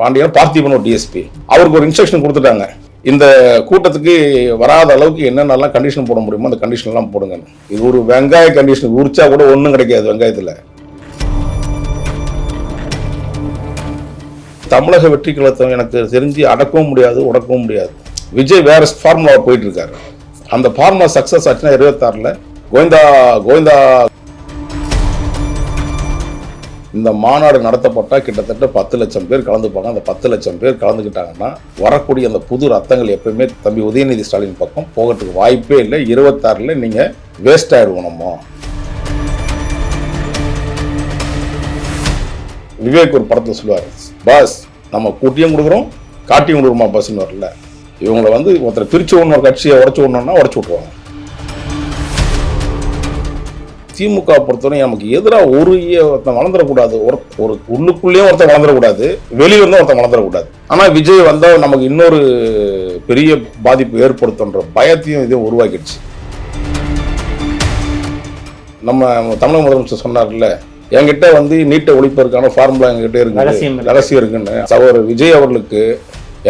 பாண்டியன் பார்த்திபன் ஒரு டிஎஸ்பி அவருக்கு ஒரு இன்ஸ்ட்ரக்ஷன் கொடுத்துட்டாங்க. இந்த கூட்டத்துக்கு வராத அளவுக்கு என்னென்னலாம் கண்டிஷன் போட முடியுமோ அந்த கண்டிஷன் எல்லாம் போடுங்க இது ஒரு வெங்காய கண்டிஷன் உரிச்சா கூட ஒன்றும் கிடைக்காது வெங்காயத்தில். தமிழக வெற்றி கழகத்தை எனக்கு தெரிஞ்சு அடக்கவும் முடியாது உடக்கவும் முடியாது. விஜய் வேற ஃபார்முலாவை போயிட்டு இருக்காரு. அந்த ஃபார்முலா சக்ஸஸ் ஆச்சுன்னா இருபத்தாறில். கோவிந்தா கோவிந்தா இந்த மாநாடு நடத்தப்பட்டால் கிட்டத்தட்ட பத்து லட்சம் பேர் கலந்துப்பாங்க. அந்த பத்து லட்சம் பேர் கலந்துக்கிட்டாங்கன்னா வரக்கூடிய அந்த புது ரத்தங்கள் எப்பயுமே தம்பி உதயநிதி ஸ்டாலின் பக்கம் போகிறதுக்கு வாய்ப்பே இல்லை. இருபத்தாறில் நீங்கள் வேஸ்ட் ஆயிடுவோம் நம்ம. விவேக் ஒரு படத்தில் சொல்லுவார் பாஸ் நம்ம கூட்டியும் கொடுக்குறோம் காட்டியும் கொடுக்குறோமா பஸ்ன்னு வரல. இவங்களை வந்து ஒருத்தர் பிரிச்சு ஒன்று ஒரு கட்சியை உடச்சி விடணும்னா உடச்சி விட்ருவாங்க திமுக பொறுத்தவரை நமக்கு எதிராக ஒரு ஒருத்தன் வளர்ந்துடக்கூடாது. ஒரு ஒரு உள்ளுக்குள்ளேயும் ஒருத்தன் வளர்ந்துடக்கூடாது. வெளியே வந்து ஒருத்தன் வளர்ந்துடக்கூடாது. ஆனால் விஜய் வந்தால் நமக்கு இன்னொரு பெரிய பாதிப்பு ஏற்படுத்துன்ற பயத்தையும் இதையும் உருவாக்கிடுச்சு. நம்ம தமிழக முதலமைச்சர் சொன்னார்ல என்கிட்ட வந்து நீட்டை ஒழிப்பதற்கான ஃபார்முலா இருக்குது. இருக்கு. ரகசியம் இருக்குன்னு. சகோதரர் விஜய் அவர்களுக்கு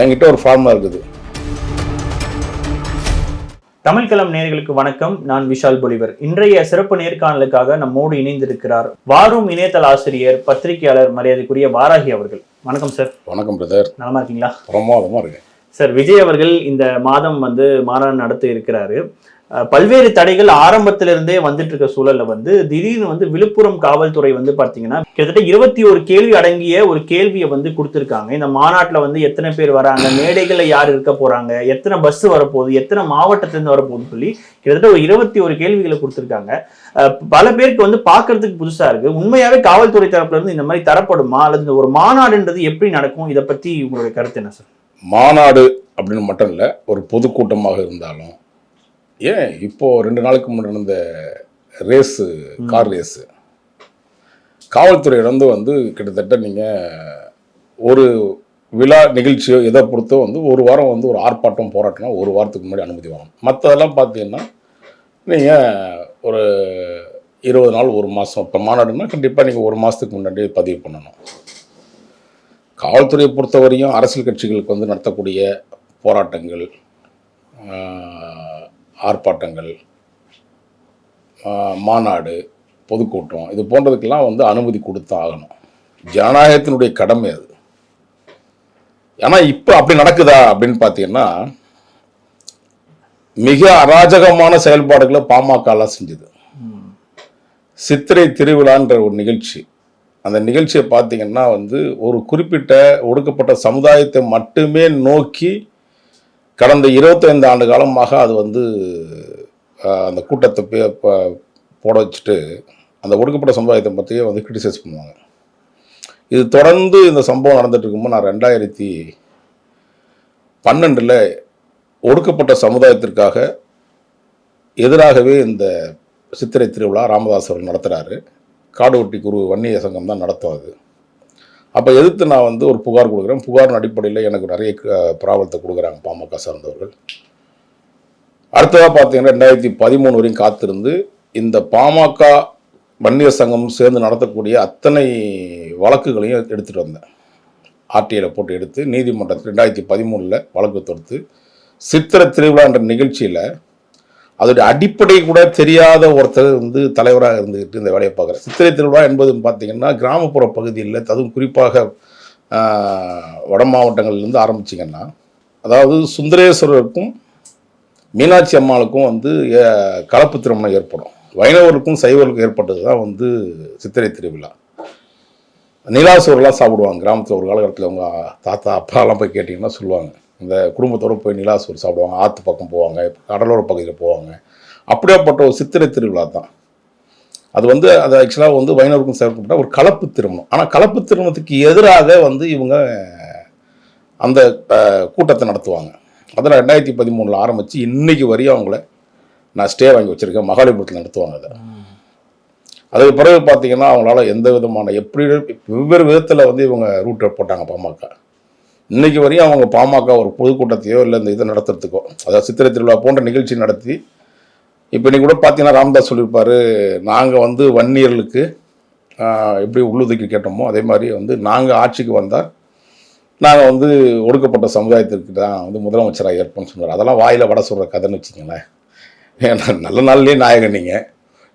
என்கிட்ட ஒரு ஃபார்முலா இருக்குது. தமிழ்களம் நேயர்களுக்கு வணக்கம். நான் விஷால் பொலிவர். இன்றைய சிறப்பு நேர்காணலுக்காக நம்மோடு இணைந்திருக்கிறார் வாரும் இணையதள ஆசிரியர் பத்திரிகையாளர் மரியாதைக்குரிய வாராகி அவர்கள். வணக்கம் சார். வணக்கம் பிரதர். நலமா இருக்கீங்களா? பிரமாதமாக இருக்கு சார் விஜய் அவர்கள் இந்த மாதம் வந்து மாநாடு நடத்த இருக்கிறாரு. பல்வேறு தடைகள் ஆரம்பத்திலிருந்தே வந்துட்டு இருக்க சூழல்ல வந்து திடீர்னு வந்து விழுப்புரம் காவல்துறை வந்து பார்த்தீங்கன்னா கிட்டத்தட்ட இருபத்தி ஒரு கேள்வி அடங்கிய ஒரு கேள்வியை வந்து கொடுத்துருக்காங்க. இந்த மாநாட்டில் வந்து எத்தனை பேர் வராங்க மேடைகள்ல யார் இருக்க போறாங்க எத்தனை பஸ் வரப்போகுது எத்தனை மாவட்டத்திலிருந்து வரப்போகுதுன்னு சொல்லி கிட்டத்தட்ட ஒரு இருபத்தி ஒரு கேள்விகளை கொடுத்துருக்காங்க. பல பேருக்கு வந்து பார்க்கறதுக்கு புதுசா இருக்கு. உண்மையாவே காவல்துறை தரப்புல இருந்து இந்த மாதிரி தரப்படுமா? அல்லது இந்த ஒரு மாநாடுன்றது எப்படி நடக்கும்? இதை பத்தி உங்களுடைய கருத்து என்ன சார்? மாநாடு அப்படின்னு மட்டும் இல்லை ஒரு பொதுக்கூட்டமாக இருந்தாலும் ஏன் இப்போ ரெண்டு நாளுக்கு முன்னாடி நடந்த ரேஸு கார் ரேஸு. காவல்துறையிடம் வந்து கிட்டத்தட்ட நீங்கள் ஒரு விழா நிகழ்ச்சியோ எதை பொறுத்தோ வந்து ஒரு வாரம் வந்து ஒரு ஆர்ப்பாட்டம் போராட்டம்னா ஒரு வாரத்துக்கு முன்னாடி அனுமதி வாங்கணும். மற்றதெல்லாம் பார்த்தீங்கன்னா நீங்கள் ஒரு இருபது நாள் ஒரு மாதம் இப்போ மாநாடுன்னா கண்டிப்பாக நீங்கள் ஒரு மாதத்துக்கு முன்னாடி பதிவு பண்ணணும். காவல்துறையை பொறுத்தவரையும் அரசியல் கட்சிகளுக்கு வந்து நடத்தக்கூடிய போராட்டங்கள் ஆர்ப்பாட்டங்கள் மாநாடு பொதுக்கூட்டம் இது போன்றதுக்கெல்லாம் வந்து அனுமதி கொடுத்து ஆகணும் ஜனநாயகத்தினுடைய கடமை அது. ஆனால் இப்போ அப்படி நடக்குதா அப்படின்னு பார்த்தீங்கன்னா மிக அராஜகமான செயல்பாடுகளை பாமகலாம் செஞ்சது. சித்திரை திருவிழான்ற ஒரு நிகழ்ச்சி. அந்த நிகழ்ச்சியை பார்த்தீங்கன்னா வந்து ஒரு குறிப்பிட்ட ஒடுக்கப்பட்ட சமுதாயத்தை மட்டுமே நோக்கி கடந்த 25 ஆண்டு காலமாக அது வந்து அந்த கூட்டத்தை பே- ப- போட வச்சுட்டு அந்த ஒடுக்கப்பட்ட சமுதாயத்தை பற்றியே வந்து கிரிட்டிசைஸ் பண்ணுவாங்க. இது தொடர்ந்து இந்த சம்பவம் நடந்துட்டு இருக்கும்போது நான் ரெண்டாயிரத்தி பன்னெண்டில் ஒடுக்கப்பட்ட சமுதாயத்திற்காக எதிராகவே இந்த சித்திரை திருவிழா ராமதாஸ் அவர்கள் நடத்துகிறாரு ஒட்டி குரு வன்னிய சங்கம் தான் நடத்தும் அது. அப்போ எதிர்த்து நான் வந்து ஒரு புகார் கொடுக்குறேன். புகாரின் அடிப்படையில் எனக்கு நிறைய க- பிராபலத்தை கொடுக்குறாங்க பாமக சார்ந்தவர்கள். அடுத்ததாக பார்த்தீங்கன்னா ரெண்டாயிரத்தி பதிமூணு வரையும் காத்திருந்து இந்த பாமக வன்னியர் சங்கம் சேர்ந்து நடத்தக்கூடிய அத்தனை வழக்குகளையும் எடுத்துகிட்டு வந்தேன். ஆர்டிஐல போட்டு எடுத்து நீதிமன்றத்தில் ரெண்டாயிரத்தி பதிமூணில் வழக்கு தொடுத்து சித்திர திருவிழா என்ற நிகழ்ச்சியில் அதோட அடிப்படை கூட தெரியாத ஒருத்தர் வந்து தலைவராக இருந்துக்கிட்டு இந்த வேலையை பார்க்குற சித்திரை திருவிழா என்பது பார்த்தீங்கன்னா கிராமப்புற பகுதியில் அதுவும் குறிப்பாக வட மாவட்டங்கள்லேருந்து ஆரம்பிச்சிங்கன்னா அதாவது சுந்தரேஸ்வரருக்கும் மீனாட்சி அம்மாளுக்கும் வந்து கலப்பு திருமணம் ஏற்படும். வைணவருக்கும் சைவருக்கும் ஏற்பட்டது தான் வந்து சித்திரை திருவிழா. நிலாசோறுலாம் சாப்பிடுவாங்க. கிராமத்தில் ஒரு காலகட்டத்தில் அவங்க தாத்தா அப்பாலாம் போய் கேட்டிங்கன்னா சொல்லுவாங்க. இந்த குடும்பத்தோடு போய் நிலாசூர் சாப்பிடுவாங்க ஆற்று பக்கம் போவாங்க கடலோர பகுதியில் போவாங்க. அப்படியாப்பட்ட ஒரு சித்திரை திருவிழா தான். அது வந்து அது ஆக்சுவலாக வந்து வைணவருக்கும் சேர்க்கப்பட்ட ஒரு கலப்பு திருமணம். ஆனால் கலப்பு திருமணத்துக்கு எதிராக வந்து இவங்க அந்த கூட்டத்தை நடத்துவாங்க. அதில் ரெண்டாயிரத்தி பதிமூணில் ஆரம்பித்து இன்றைக்கி வரையும் அவங்கள நான் ஸ்டே வாங்கி வச்சுருக்கேன். மகாலிபுரத்தில் நடத்துவாங்க அதை. அதுக்கு பிறகு பார்த்தீங்கன்னா அவங்களால எந்த விதமான எப்படி வெவ்வேறு விதத்தில் வந்து இவங்க ரூட்டை போட்டாங்க பாமக. இன்றைக்கி வரையும் அவங்க பாமக ஒரு பொதுக்கூட்டத்தையோ இல்லை இந்த இதை நடத்துறதுக்கோ அதாவது சித்திரை திருவிழா போன்ற நிகழ்ச்சி நடத்தி இப்போ இன்றைக்கி கூட பார்த்தீங்கன்னா ராம்தாஸ் சொல்லியிருப்பாரு நாங்கள் வந்து வன்னியர்களுக்கு எப்படி உள்ளுதுக்கி கேட்டோமோ அதே மாதிரி வந்து நாங்கள் ஆட்சிக்கு வந்தால் நாங்கள் வந்து ஒடுக்கப்பட்ட சமுதாயத்திற்கு தான் வந்து முதலமைச்சராக ஏற்போம்னு சொன்னார். அதெல்லாம் வாயில் வட சொல்கிற கதைன்னு வச்சுங்களேன் ஏன்னா நல்ல நாள்லேயே நாயகன் நீங்கள்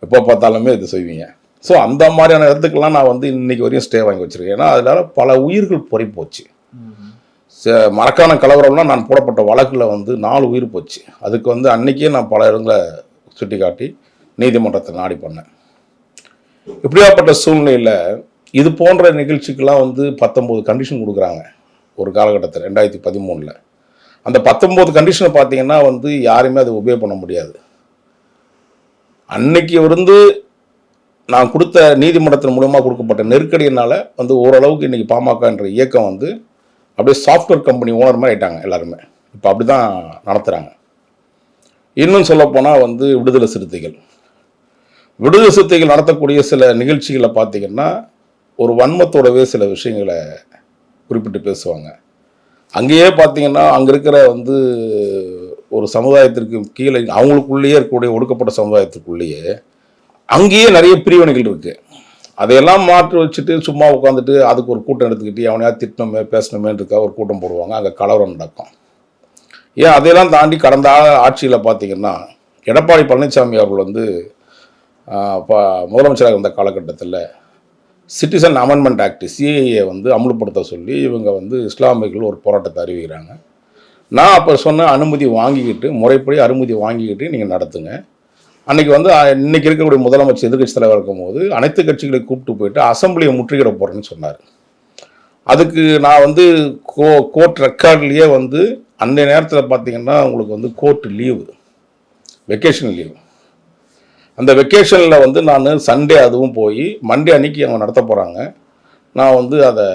எப்போ பார்த்தாலுமே இது செய்வீங்க. ஸோ அந்த மாதிரியான இடத்துக்கெல்லாம் நான் வந்து இன்னைக்கு வரையும் ஸ்டே வாங்கி வச்சிருக்கேன். ஏன்னா அதனால் பல உயிர்கள் பொறி போச்சு. மரக்கான கலவரம்னா நான் போடப்பட்ட வழக்கில் வந்து நாலு உயிர் போச்சு. அதுக்கு வந்து அன்றைக்கே நான் பல இடங்களை சுட்டி காட்டி நீதிமன்றத்தை நாடி பண்ணேன். இப்படியாப்பட்ட சூழ்நிலையில் இது போன்ற நிகழ்ச்சிக்கெல்லாம் வந்து பத்தொம்போது கண்டிஷன் கொடுக்குறாங்க. ஒரு காலகட்டத்தில் ரெண்டாயிரத்தி பதிமூணில். அந்த பத்தொம்போது கண்டிஷனை பார்த்தீங்கன்னா வந்து யாருமே அதை உபயோக பண்ண முடியாது. அன்னைக்கு இருந்து நான் கொடுத்த நீதிமன்றத்தின் மூலமாக கொடுக்கப்பட்ட நெருக்கடியினால் வந்து ஓரளவுக்கு இன்றைக்கி பாமக என்ற இயக்கம் வந்து அப்படியே சாஃப்ட்வேர் கம்பெனி ஓனர் மாதிரி ஆகிட்டாங்க எல்லாருமே. இப்போ அப்படி தான் நடத்துகிறாங்க இன்னும் சொல்லப்போனால் வந்து விடுதலை சிறுத்தைகள். விடுதலை சிறுத்தைகள் நடத்தக்கூடிய சில நிகழ்ச்சிகளை பார்த்தீங்கன்னா ஒரு வன்மத்தோடவே சில விஷயங்களை குறிப்பிட்டு பேசுவாங்க. அங்கேயே பார்த்தீங்கன்னா அங்கே இருக்கிற வந்து ஒரு சமுதாயத்திற்கு கீழே அவங்களுக்குள்ளேயே இருக்கக்கூடிய ஒடுக்கப்பட்ட சமுதாயத்துக்குள்ளேயே அங்கேயே நிறைய பிரிவினைகள் இருக்குது அதையெல்லாம் மாற்றி வச்சுட்டு சும்மா உட்காந்துட்டு அதுக்கு ஒரு கூட்டம் எடுத்துக்கிட்டு அவனையா திட்டணுமே பேசணுமேன்றதுக்காக ஒரு கூட்டம் போடுவாங்க. அங்கே கலவரம் நடக்கும். ஏன் அதையெல்லாம் தாண்டி கடந்த ஆட்சியில் பார்த்தீங்கன்னா எடப்பாடி பழனிசாமி அவர்கள் வந்து ப- முதலமைச்சராக இருந்த காலகட்டத்தில் சிட்டிசன் அமெண்ட்மெண்ட் ஆக்ட் சிஏஏ வந்து அமல்படுத்த சொல்லி இவங்க வந்து இஸ்லாமியர்கள் ஒரு போராட்டத்தை அறிவிக்கிறாங்க. நான் அப்போ சொன்ன அனுமதி வாங்கிக்கிட்டு முறைப்படி அனுமதி வாங்கிக்கிட்டு நீங்கள் நடத்துங்க. அன்னைக்கு வந்து இன்னைக்கு இருக்கக்கூடிய முதலமைச்சர் எதிர்க்கட்சி தலைவர் இருக்கும்போது அனைத்து கட்சிகளை கூப்பிட்டு போயிட்டு அசம்பிளியை முற்றுகிட போகிறேன்னு சொன்னார். அதுக்கு நான் வந்து கோ கோர்ட் ரெக்கார்ட்லேயே வந்து அந்த நேரத்தில் பார்த்தீங்கன்னா உங்களுக்கு வந்து கோர்ட் லீவு வெக்கேஷன் லீவு அந்த வெக்கேஷனில் வந்து நான் சண்டே அதுவும் போய் மண்டே அன்னைக்கு அவங்க நடத்த போகிறாங்க நான் வந்து அதை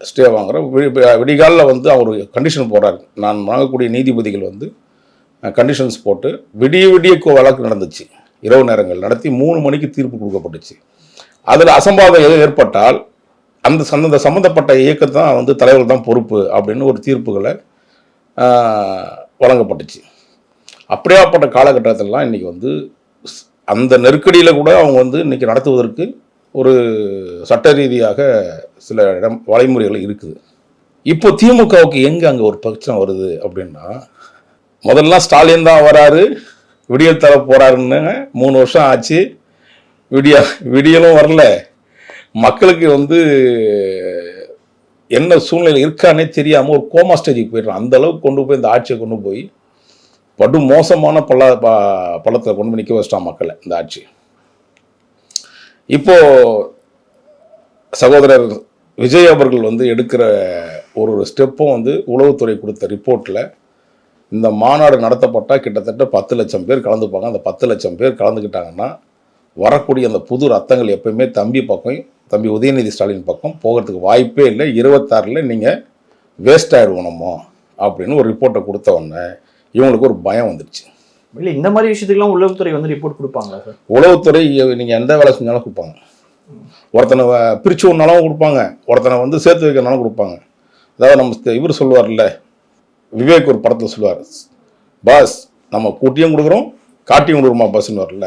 ஸ்டே வாங்குறேன். வி- விடிகாலில் வந்து அவர் கண்டிஷன் போடுறாரு நான் வாங்கக்கூடிய நீதிபதிகள் வந்து கண்டிஷன்ஸ் போட்டு விடிய விடிய கோ- வழக்கு நடந்துச்சு. இரவு நேரங்கள் நடத்தி மூணு மணிக்கு தீர்ப்பு கொடுக்கப்பட்டுச்சு. அதில் அசம்பாதம் எது ஏற்பட்டால் அந்த சந்த சம்மந்தப்பட்ட இயக்கத்தான் வந்து தலைவர் தான் பொறுப்பு அப்படின்னு ஒரு தீர்ப்புகளை வழங்கப்பட்டுச்சு. அப்படியாப்பட்ட காலகட்டத்திலலாம் இன்றைக்கி வந்து அந்த நெருக்கடியில் கூட அவங்க வந்து இன்னைக்கு நடத்துவதற்கு ஒரு சட்ட ரீதியாக சில இடம் வழிமுறைகள் இருக்குது. இப்போ திமுகவுக்கு எங்கே அங்கே ஒரு பிரச்சனை வருது அப்படின்னா முதல்ல ஸ்டாலின் தான் வராரு. விடியல் தர போறாருன்னு மூணு வருஷம் ஆச்சு. விடிய விடியலும் வரல. மக்களுக்கு வந்து என்ன சூழ்நிலை இருக்கானே தெரியாமல் ஒரு கோமா ஸ்டேஜுக்கு போயிடுறான். அந்த அளவுக்கு கொண்டு போய் இந்த ஆட்சியை கொண்டு போய் படு மோசமான பள்ள ப பள்ளத்தில் கொண்டு போய் நிற்க வச்சிட்டான் மக்களை இந்த ஆட்சி. இப்போ சகோதரர் விஜய் அவர்கள் வந்து எடுக்கிற ஒரு ஒரு ஸ்டெப்பும் வந்து உளவுத்துறை கொடுத்த ரிப்போர்ட்டில் இந்த மாநாடு நடத்தப்பட்டால் கிட்டத்தட்ட பத்து லட்சம் பேர் கலந்துப்பாங்க. அந்த பத்து லட்சம் பேர் கலந்துக்கிட்டாங்கன்னா வரக்கூடிய அந்த புது ரத்தங்கள் எப்பயுமே தம்பி பக்கம் தம்பி உதயநிதி ஸ்டாலின் பக்கம் போகிறதுக்கு வாய்ப்பே இல்லை. இருபத்தாறில் நீங்கள் வேஸ்ட் ஆகிடுவோம் அப்படின்னு ஒரு ரிப்போர்ட்டை கொடுத்த உடனே இவங்களுக்கு ஒரு பயம் வந்துடுச்சு இல்ல இந்த மாதிரி விஷயத்துக்குலாம் உளவுத்துறை வந்து ரிப்போர்ட் கொடுப்பாங்களா சார் உளவுத்துறை நீங்கள் எந்த வேலை செஞ்சாலும் கொடுப்பாங்க. ஒருத்தனை பிரிச்சு விடனாலும் கொடுப்பாங்க. ஒருத்தனை வந்து சேர்த்து வைக்கிறனாலும் கொடுப்பாங்க. அதாவது நம்ம இவர் சொல்லுவார்ல விவேக் ஒரு படத்தில் சொல்லுவார் பாஸ் நம்ம கூட்டியும் கொடுக்குறோம் காட்டியும் கொடுக்குறோமா பஸ்ன்னு வரல.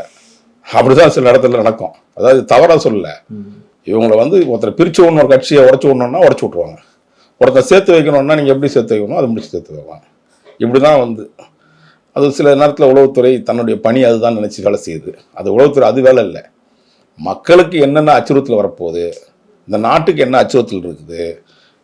அப்படிதான் சில இடத்துல நடக்கும். அதாவது தவறாக சொல்லலை. இவங்களை வந்து ஒருத்தர் பிரித்து விடணும் ஒரு கட்சியை உடச்சி விடணும்னா உடச்சி விட்ருவாங்க ஒருத்தர் சேர்த்து வைக்கணும்னா நீங்கள் எப்படி சேர்த்து வைக்கணும் அதை முடிச்சு சேர்த்து வைப்பாங்க. இப்படி தான் வந்து அது சில நேரத்தில் உளவுத்துறை தன்னுடைய பணி அதுதான் நினச்சி வேலை செய்யுது. அது உளவுத்துறை அது வேலை இல்லை. மக்களுக்கு என்னென்ன அச்சுறுத்தல் வரப்போகுது இந்த நாட்டுக்கு என்ன அச்சுறுத்தல் இருக்குது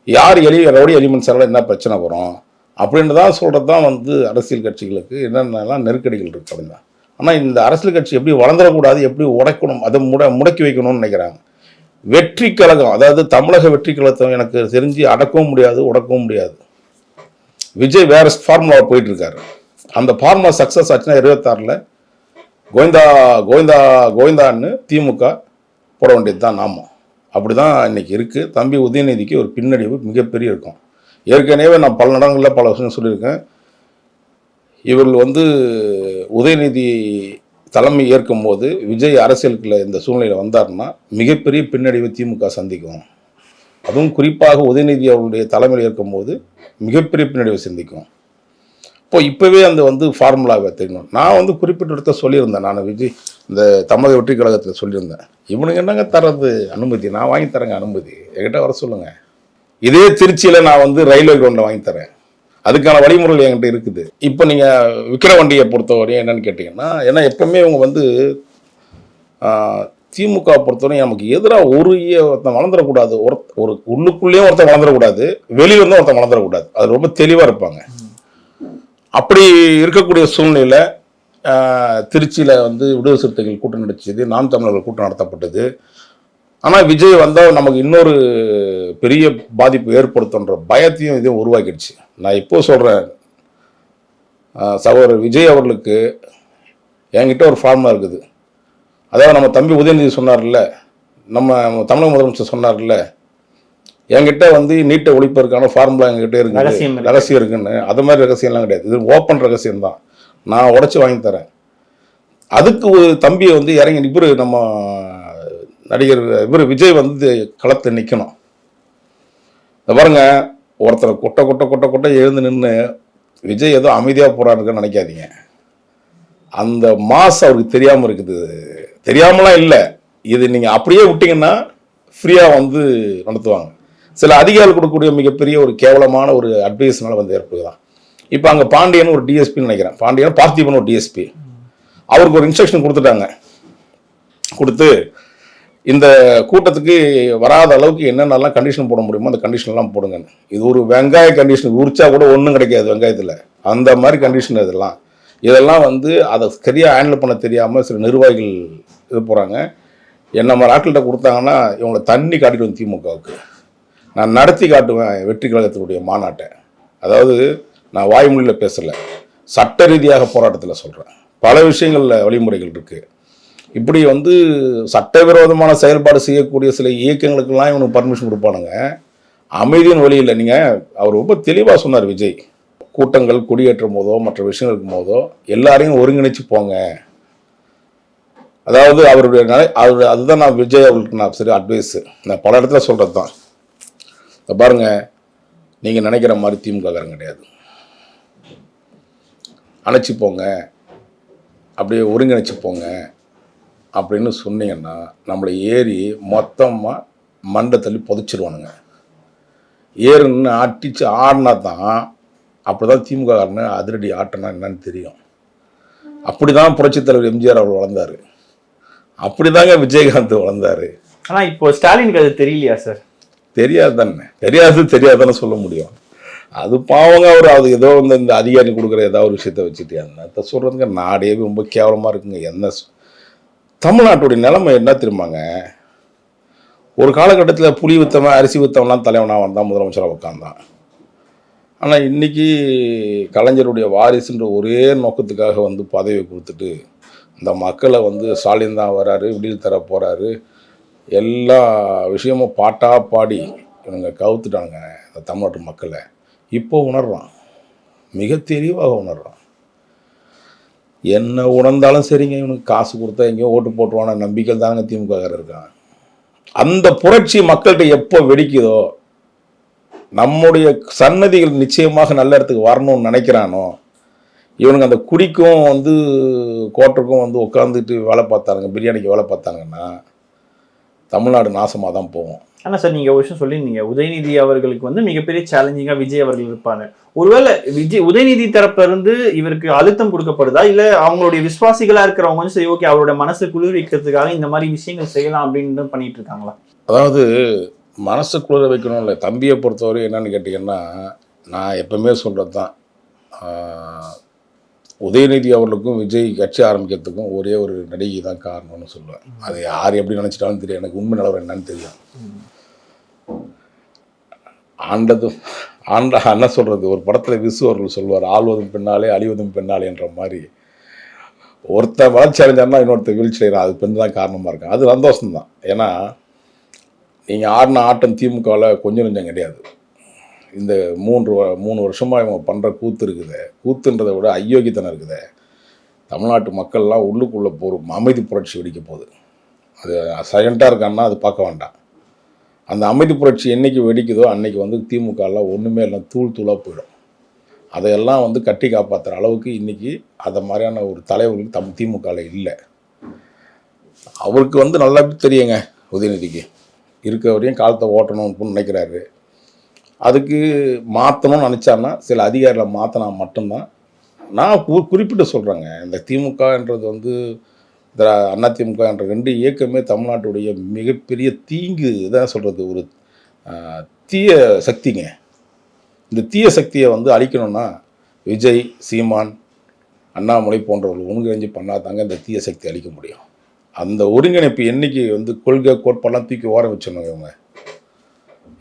யார் எலி ரவுடி எலிமெண்ட்ஸால் என்ன பிரச்சனை வரும் அப்படின்னு தான் சொல்கிறது தான் வந்து அரசியல் கட்சிகளுக்கு என்னென்னலாம் நெருக்கடிகள் இருக்கு அப்படின்னா. ஆனால் இந்த அரசியல் கட்சி எப்படி வளர்ந்துடக்கூடாது எப்படி உடைக்கணும் அதை முட முடக்கி வைக்கணும்னு நினைக்கிறாங்க. வெற்றி கழகம் அதாவது தமிழக வெற்றி கழகத்தை எனக்கு தெரிஞ்சு அடக்கவும் முடியாது உடக்கவும் முடியாது. விஜய் வேற ஃபார்முலாவில் போயிட்டுருக்காரு. அந்த ஃபார்முலா சக்ஸஸ் ஆச்சுன்னா இருபத்தாறில் கோவிந்தா கோவிந்தா கோவிந்தான்னு திமுக போட வேண்டியது தான் நாம. அப்படி தான் இன்னைக்கு இருக்குது தம்பி உதயநிதிக்கு ஒரு பின்னடைவு மிகப்பெரிய இருக்கும். ஏற்கனவே நான் பல இடங்களில் பல விஷயம் சொல்லியிருக்கேன். இவர்கள் வந்து உதயநிதி தலைமை ஏற்கும்போது விஜய் அரசியலுக்குள்ள இந்த சூழ்நிலையில் வந்தார்னா மிகப்பெரிய பின்னடைவை திமுக சந்திக்கும். அதுவும் குறிப்பாக உதயநிதி அவருடைய தலைமையில் இருக்கும்போது மிகப்பெரிய பின்னடைவை சந்திக்கும். இப்போ இப்போவே அந்த வந்து ஃபார்முலாவை தெரியணும் நான் வந்து குறிப்பிட்ட இடத்த சொல்லியிருந்தேன். நான் விஜய் இந்த தமிழக வெற்றி கழகத்தில் சொல்லியிருந்தேன். இவனுங்க என்னங்க தர்றது? அனுமதி. நான் வாங்கி தரேங்க அனுமதி. என்கிட்ட வர சொல்லுங்கள் இதே திருச்சியில் நான் வந்து ரயில்வே கிரவுண்டில் வாங்கி தரேன். அதுக்கான வழிமுறைகள் என்கிட்ட இருக்குது. இப்போ நீங்கள் விக்கிரவண்டியை பொறுத்தவரையும் என்னன்னு கேட்டிங்கன்னா ஏன்னா எப்பவுமே இவங்க வந்து திமுக பொறுத்தவரையும் நமக்கு எதிராக ஒரு ஒருத்தன் வளர்ந்துடக்கூடாது. ஒரு ஒரு உள்ளுக்குள்ளேயும் ஒருத்தன் வளர்ந்துடக்கூடாது. வெளியிலேருந்தும் ஒருத்தன் வளர்ந்துடக்கூடாது. அது ரொம்ப தெளிவாக இருப்பாங்க. அப்படி இருக்கக்கூடிய சூழ்நிலையில் திருச்சியில் வந்து விடுதலை சிறுத்தைகள் கூட்டம் நடிச்சது நாம் தமிழர்கள் கூட்டம் நடத்தப்பட்டது. ஆனால் விஜய் வந்தால் நமக்கு இன்னொரு பெரிய பாதிப்பு ஏற்படுத்துன்ற பயத்தையும் இதையும் உருவாக்கிடுச்சு. நான் இப்போ சொல்கிறேன் சகோதரர் விஜய் அவர்களுக்கு என்கிட்ட ஒரு ஃபார்முலா இருக்குது. அதாவது நம்ம தம்பி உதயநிதி சொன்னார்ல நம்ம தமிழக முதலமைச்சர் சொன்னார்ல என்கிட்ட வந்து நீட்டை ஒழிப்பதற்கான ஃபார்முலா என்கிட்ட இருக்குது. இருக்கு. ரகசியம் இருக்குன்னு. அது மாதிரி ரகசியம்லாம் கிடையாது. இது ஓப்பன் ரகசியம் தான். நான் உடைச்சு வாங்கி தரேன். அதுக்கு ஒரு தம்பியை வந்து இறங்கி இவரு நம்ம நடிகர் இவர் விஜய் வந்து களத்தில் நிற்கணும் இந்த பாருங்க ஒருத்தரை கொட்ட குட்டை கொட்டை கொட்டை எழுந்து நின்று விஜய் ஏதோ அமைதியாக போகிறான்னு நினைக்காதீங்க. அந்த மாஸ் அவருக்கு தெரியாமல் இருக்குது. தெரியாமலாம் இல்லை. இது நீங்கள் அப்படியே விட்டீங்கன்னா ஃப்ரீயாக வந்து நடத்துவாங்க. சில அதிகாரிகள் கொடுக்கக்கூடிய மிகப்பெரிய ஒரு கேவலமான ஒரு அட்வைஸ்னால வந்து ஏற்படுது தான் இப்போ அங்கே பாண்டியன் ஒரு டிஎஸ்பின்னு நினைக்கிறேன். பாண்டியன் பார்த்திபன் ஒரு டிஎஸ்பி அவருக்கு ஒரு இன்ஸ்ட்ரக்ஷன் கொடுத்துட்டாங்க. கொடுத்து இந்த கூட்டத்துக்கு வராத அளவுக்கு என்னென்னலாம் கண்டிஷன் போட முடியுமோ அந்த கண்டிஷன்லாம் போடுங்க. இது ஒரு வெங்காய கண்டிஷன் உரிச்சா கூட ஒன்றும் கிடைக்காது வெங்காயத்தில். அந்த மாதிரி கண்டிஷன் இதெல்லாம். இதெல்லாம் வந்து அதை சரியாக ஹேண்டில் பண்ண தெரியாமல் சில நிர்வாகிகள் இது போகிறாங்க என்ன மாதிரி ஆட்கள்கிட்ட கொடுத்தாங்கன்னா இவங்களை தண்ணி காட்டிட்டு திமுகவுக்கு. நான் நடத்தி காட்டுவேன் வெற்றி கழகத்தினுடைய மாநாட்டை. அதாவது நான் வாய்மொழியில் பேசலை. சட்ட ரீதியாக போராட்டத்தில் சொல்கிறேன் பல விஷயங்களில் வழிமுறைகள் இருக்குது இப்படி வந்து சட்டவிரோதமான செயல்பாடு செய்யக்கூடிய சில இயக்கங்களுக்கெல்லாம் இவனுக்கு பர்மிஷன் கொடுப்பானுங்க. அமைதியின் வழியில் நீங்கள் அவர் ரொம்ப தெளிவாக சொன்னார் விஜய். கூட்டங்கள் குடியேற்றும் போதோ மற்ற விஷயங்கள் இருக்கும் போதோ எல்லாரையும் ஒருங்கிணைச்சு போங்க. அதாவது அவருடைய நிலை அவருடைய அதுதான் நான் விஜய் அவர்களுக்கு நான் சரி அட்வைஸு நான் பல இடத்துல சொல்கிறது தான் இப்போ பாருங்கள் நீங்கள் நினைக்கிற மாதிரி திமுககாரன் கிடையாது. அணைச்சி போங்க. அப்படியே ஒருங்கிணைச்சு போங்க. அப்படின்னு சொன்னீங்கன்னா நம்மளை ஏறி மொத்தமாக மண்டை தள்ளி புதைச்சிருவானுங்க. ஏறுன்னு அடிச்சு ஆடினா தான் அப்படி தான் திமுககாரனு அதிரடி ஆட்டினா என்னன்னு தெரியும். அப்படி தான் புரட்சித் தலைவர் எம்ஜிஆர் அவர் வளர்ந்தாரு. அப்படி தாங்க விஜயகாந்த் வளர்ந்தாரு. ஆனா இப்போ ஸ்டாலினுக்கு அது தெரியலையா சார்? தெரியாது தானே. தெரியாது தெரியாதுன்னு சொல்ல முடியும். அது பாவங்க அவர் அது ஏதோ இந்த இந்த அதிகாரி கொடுக்குற ஏதாவது ஒரு விஷயத்த வச்சுட்டு என்னத்த சொல்கிறதுங்க நாடே ரொம்ப கேவலமாக இருக்குங்க. என்ன தமிழ்நாட்டுடைய நிலைமை என்ன தெரியுமாங்க? ஒரு காலகட்டத்தில் புலி வித்தவன் அரிசி வித்தவன்லாம் தலைவனாக வந்தான் முதலமைச்சராக உட்காந்தான் ஆனால் இன்னைக்கு கலைஞருடைய வாரிசுன்ற ஒரே நோக்கத்துக்காக வந்து பதவியை கொடுத்துட்டு இந்த மக்களை வந்து ஸ்டாலின் தான் வராரு விடியல் தர போகிறாரு எல்லா விஷயமும் பாட்டாக பாடி இவங்க கவுத்துட்டாங்க இந்த தமிழ்நாட்டு மக்களை. இப்போ உணர்றான். மிக தெளிவாக உணர்றான். என்ன உணர்ந்தாலும் சரிங்க இவனுக்கு காசு கொடுத்தா எங்கேயோ ஓட்டு போட்டுருவான நம்பிக்கை தாங்க திமுக இருக்கான். அந்த புரட்சி மக்கள்கிட்ட எப்போ வெடிக்குதோ நம்முடைய சன்னதிகள் நிச்சயமாக நல்ல இடத்துக்கு வரணும்னு நினைக்கிறானோ இவனுங்க அந்த குடிக்கும் வந்து கோட்டருக்கும் வந்து உட்காந்துட்டு வேலை பார்த்தானுங்க பிரியாணிக்கு வேலை பார்த்தாங்கன்னா தமிழ்நாடு நாசமாக தான் போகும். ஆனா சார் நீங்க ஒரு விஷயம் சொல்லியிருந்தீங்க. உதயநிதி அவர்களுக்கு வந்து மிகப்பெரிய சேலஞ்சிங்கா விஜய் அவர்கள் இருப்பாங்க. ஒருவேளை விஜய் உதயநிதி தரப்புல இருந்து இவருக்கு அழுத்தம் கொடுக்கப்படுதா? இல்ல அவங்களுடைய விசுவாசிகளா இருக்கிறவங்க வந்து சரி ஓகே அவரோட மனசை குளிர்விக்கிறதுக்காக இந்த மாதிரி விஷயங்கள் செய்யலாம் அப்படின்னு பண்ணிட்டு இருக்காங்களா? அதாவது மனசு குளிர வைக்கணும் இல்லை தம்பியை பொறுத்தவரை என்னன்னு கேட்டிங்கன்னா நான் எப்பவுமே சொல்கிறது தான் உதயநிதி அவர்களுக்கும் விஜய் கட்சி ஆரம்பிக்கிறதுக்கும் ஒரே ஒரு நடிகை தான் காரணம்னு சொல்லுவேன். அது யார் எப்படி நினச்சிட்டாலும் தெரியும். எனக்கு உண்மை நிலவரம் என்னன்னு தெரியும். ஆண்டதும் ஆண்ட என்ன சொல்கிறது ஒரு படத்தில் விசு அவர்கள் சொல்வார் ஆள்வதும் பின்னாலே அழிவதும் பின்னாலே என்ற மாதிரி. ஒருத்தன் வளர்ச்சி அடைஞ்சான்னா இன்னொருத்தர் வீழ்ச்சி அடைகிறான். அது பெண் தான் காரணமாக இருக்கும். அது சந்தோஷம்தான். ஏன்னா நீங்கள் ஆடின ஆட்டம் திமுகவில் கொஞ்சம் கொஞ்சம் கிடையாது. இந்த மூன்று மூணு வருஷமாக இவங்க பண்ணுற கூத்து இருக்குது. கூத்துன்றதை விட அயோக்கியத்தனம் இருக்குது. தமிழ்நாட்டு மக்கள்லாம் உள்ளுக்குள்ளே போகிற அமைதி புரட்சி வெடிக்க போகுது. அது சைலண்ட்டாக இருக்கான்னா அது பார்க்க வேண்டாம். அந்த அமைதி புரட்சி என்றைக்கு வெடிக்குதோ அன்றைக்கி வந்து திமுகலாம் ஒன்றுமே இல்லை தூள் தூளாக போயிடும். அதையெல்லாம் வந்து கட்டி காப்பாற்றுற அளவுக்கு இன்றைக்கி அதை மாதிரியான ஒரு தலைவர்கள் தம் திமுகவில் இல்லை. அவருக்கு வந்து நல்லா தெரியுங்க உதயநிதிக்கு. இருக்க வரையும் காலத்தை ஓட்டணும்னு நினைக்கிறாரு. அதுக்கு மாற்றணும்னு நினச்சான்னா சில அதிகாரிகளை மாற்றினா மட்டும்தான். நான் கு- குறிப்பிட்டு சொல்கிறேங்க இந்த திமுகன்றது வந்து இந்த திமுக என்ற ரெண்டு இயக்கமே தமிழ்நாட்டுடைய மிகப்பெரிய தீங்கு இதான் சொல்கிறது ஒரு தீய சக்திங்க. இந்த தீய சக்தியை வந்து அழிக்கணும்னா விஜய் சீமான் அண்ணாமலை போன்றவர்கள் ஒருங்கிணைஞ்சு பண்ணாதாங்க இந்த தீய சக்தி அழிக்க முடியும். அந்த ஒருங்கிணைப்பு என்னைக்கு வந்து கொள்கை கோட்பாடெல்லாம் தூக்கி ஓர வச்சிடணும் இவங்க.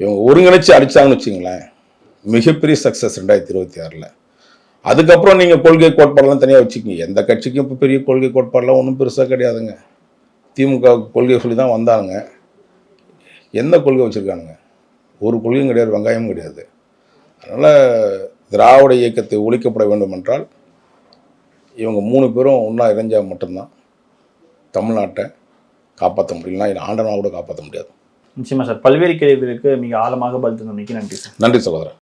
இவங்க ஒருங்கிணைச்சு அடித்தாங்கன்னு வச்சுங்களேன் மிகப்பெரிய சக்ஸஸ் ரெண்டாயிரத்தி இருபத்தி ஆறில். அதுக்கப்புறம் நீங்கள் கொள்கை கோட்பாடெல்லாம் தனியாக வச்சுக்கிங்க. எந்த கட்சிக்கும் இப்போ பெரிய கொள்கை கோட்பாடெல்லாம் ஒன்றும் பெருசாக கிடையாதுங்க. திமுக கொள்கை சொல்லி தான் வந்தாங்க. எந்த கொள்கை வச்சுருக்கானுங்க? ஒரு கொள்கையும் கிடையாது வெங்காயமும் கிடையாது. அதனால் திராவிட இயக்கத்தை ஒழிக்கப்பட வேண்டும் என்றால் இவங்க மூணு பேரும் ஒன்றா இணைஞ்சால் மட்டும்தான் தமிழ்நாட்டை காப்பாற்ற முடியலன்னா இல்லை ஆண்டனா கூட காப்பாற்ற முடியாது. நிச்சயமா சார். பல்வேறு கேள்விகளுக்கு மிக ஆழமாக பதில் தந்தமைக்கு நன்றி சார். நன்றி சகோதரன்